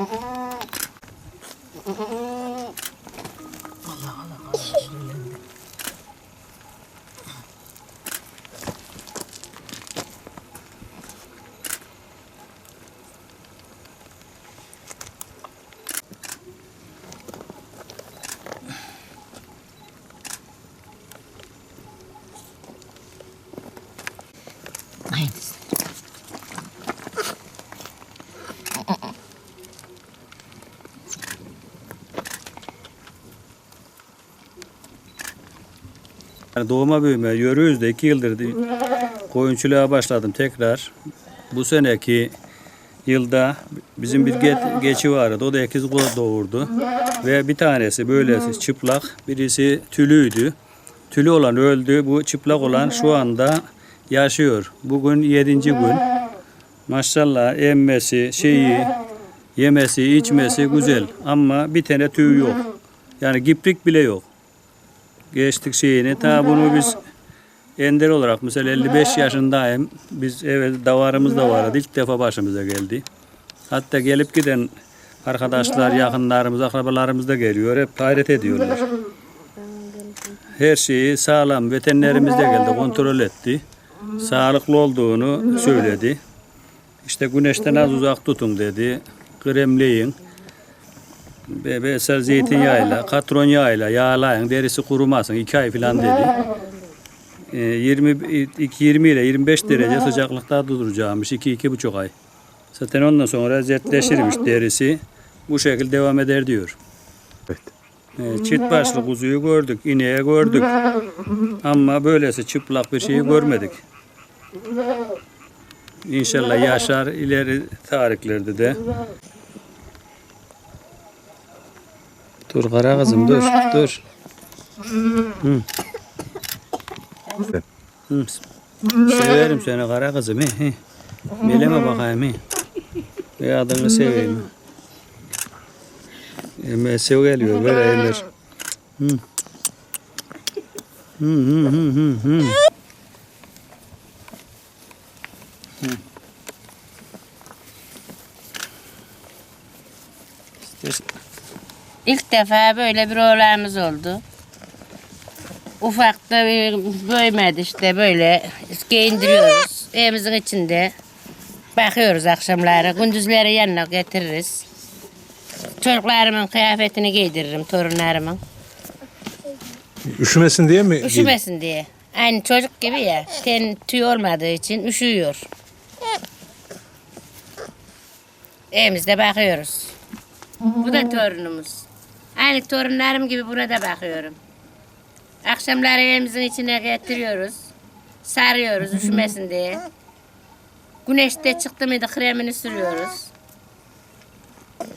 Mm-hmm. Yani doğuma büyüme yürüyoruz da iki yıldır koyunçuluğa başladım tekrar. Bu seneki yılda bizim bir ge- geçi vardı. O da ikiz doğurdu. Ve bir tanesi böylesi çıplak, birisi tülüydü. Tülü olan öldü. Bu çıplak olan şu anda yaşıyor. Bugün yedinci gün. Maşallah emmesi, şeyi, yemesi, içmesi güzel. Ama bir tane tüy yok. Yani giprik bile yok geçtik şeyini. Ta bunu biz ender olarak mesela 55 yaşındayım. Biz evet davarımız da vardı. İlk defa başımıza geldi. Hatta gelip giden arkadaşlar, yakınlarımız, akrabalarımız da geliyor. Hep hayret ediyorlar. Her şeyi sağlam. Veterinerimiz de geldi, kontrol etti. Sağlıklı olduğunu söyledi. İşte güneşten az uzak tutun dedi. Kremleyin. Be Besel zeytinyağıyla, katron yağıyla yağlayın, derisi kurumasın. 2 ay falan dedi. Ee, 20, 20 ile 25 derece sıcaklıkta duracağımış. 2-2,5 ay. Zaten ondan sonra zetleşirmiş derisi. Bu şekilde devam eder diyor. Evet. Ee, çift başlı kuzuyu gördük, ineği gördük. Ama böylesi çıplak bir şeyi görmedik. İnşallah yaşar ileri tarihlerde de. Dur kara kızım dur dur. Hı. Hı. Severim seni kara kızım. He, he. Meleme bakayım. He. Bir adını seveyim. Emre sev geliyor böyle Emir. Hı. Hı hı hı hı hı. İlk defa böyle bir oğlanımız oldu. Ufakta bir büyümedi işte böyle giyindiriyoruz. Evimizin içinde bakıyoruz akşamları. Gündüzleri yanına getiririz. Çocuklarımın kıyafetini giydiririm torunlarımın. Üşümesin diye mi? Üşümesin diye. Aynı çocuk gibi ya. Ten tüy olmadığı için üşüyor. Evimizde bakıyoruz. Bu da torunumuz. Aynı torunlarım gibi buna da bakıyorum. Akşamları evimizin içine getiriyoruz. Sarıyoruz üşümesin diye. Güneşte çıktı mıydı kremini sürüyoruz.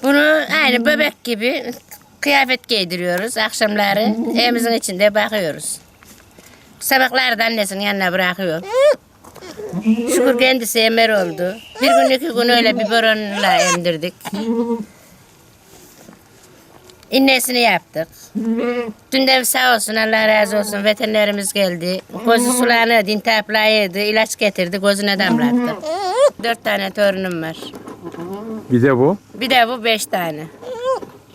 Bunu aynı bebek gibi kıyafet giydiriyoruz. Akşamları evimizin içinde bakıyoruz. Sabahları da annesinin yanına bırakıyor. Şükür kendisi emer oldu. Bir gün iki gün öyle biberonla emdirdik. İnnesini yaptık. Dün de sağ olsun Allah razı olsun veterinerimiz geldi. Gözü sulanıyordu, intihaplayıyordu. ilaç getirdi, gözüne damlattı. Dört tane torunum var. Bir de bu. Bir de bu beş tane.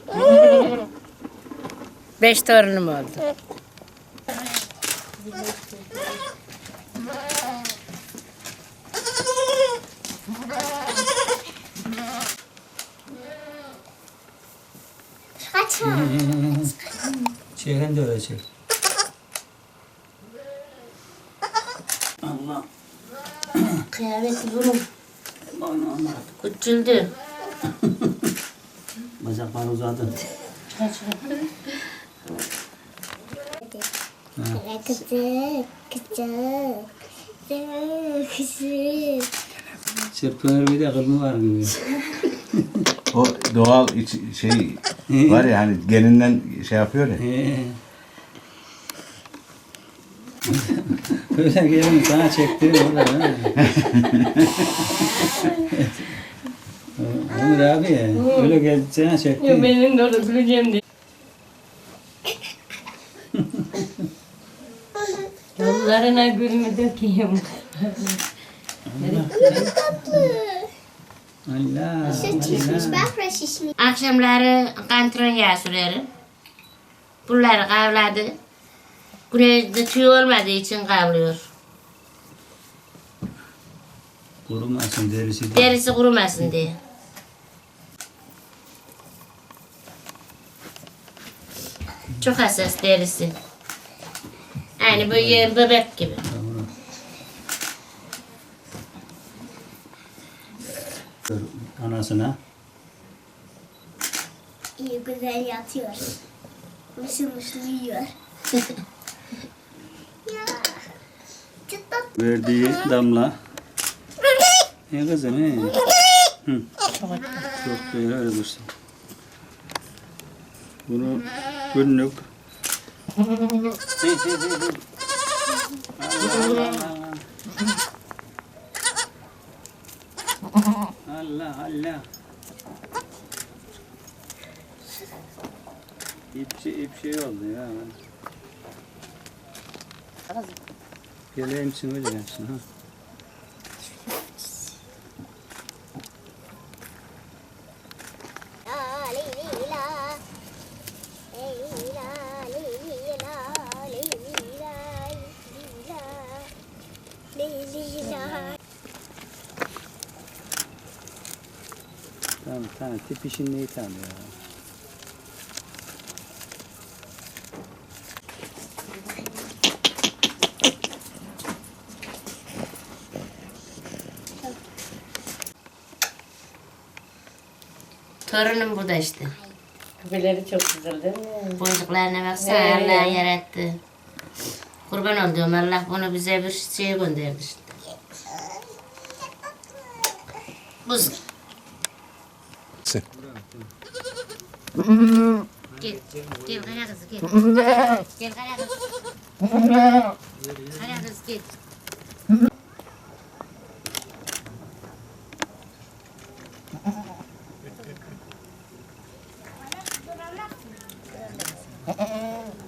Beş torunum oldu. Çeken de öyle çek. Allah. Kıyafeti bunun. Oyna oyna. Küçüldü. Bacaklar uzadı. Küçük, küçük, küçük, küçük. Çırpınır bir de kılmı var gibi. O doğal iç, şey var ya hani geninden şey yapıyor ya. He. Öyle gelin sana çekti orada? Ömür abi ya, öyle geldi sana çekti. Benim de orada güleceğim diye. Yollarına. Şişmiş bak burası şişmiş. Akşamları kantron yağı sürerim. Bunları kavladı. Güneşte tüy olmadığı için kavluyor. Kurumasın derisi. de. Derisi kurumasın diye. Çok hassas derisi. Aynı böyle bebek gibi. Anasına. İyi güzel yatıyor. Mışıl mışıl yiyor. Verdiği damla. Ne kızım? Hı. Çok değil öyle dursun. Bunu günlük Hey, hey, hey, hey. Allah Allah Allah İp şey, ip şey oldu ya. Geleyim hocam ha? Tamam tamam tip işin neyi tamam ya. Torunum bu da işte. Küpeleri çok güzel değil mi? Boncuklarına baksana He. Allah yarattı. Kurban olduğum Allah bunu bize bir şey gönderdi işte. Buz. Blödsinn. Geh, geh, Radaris, geh. Geh, Radaris. Radaris, geh. Oh.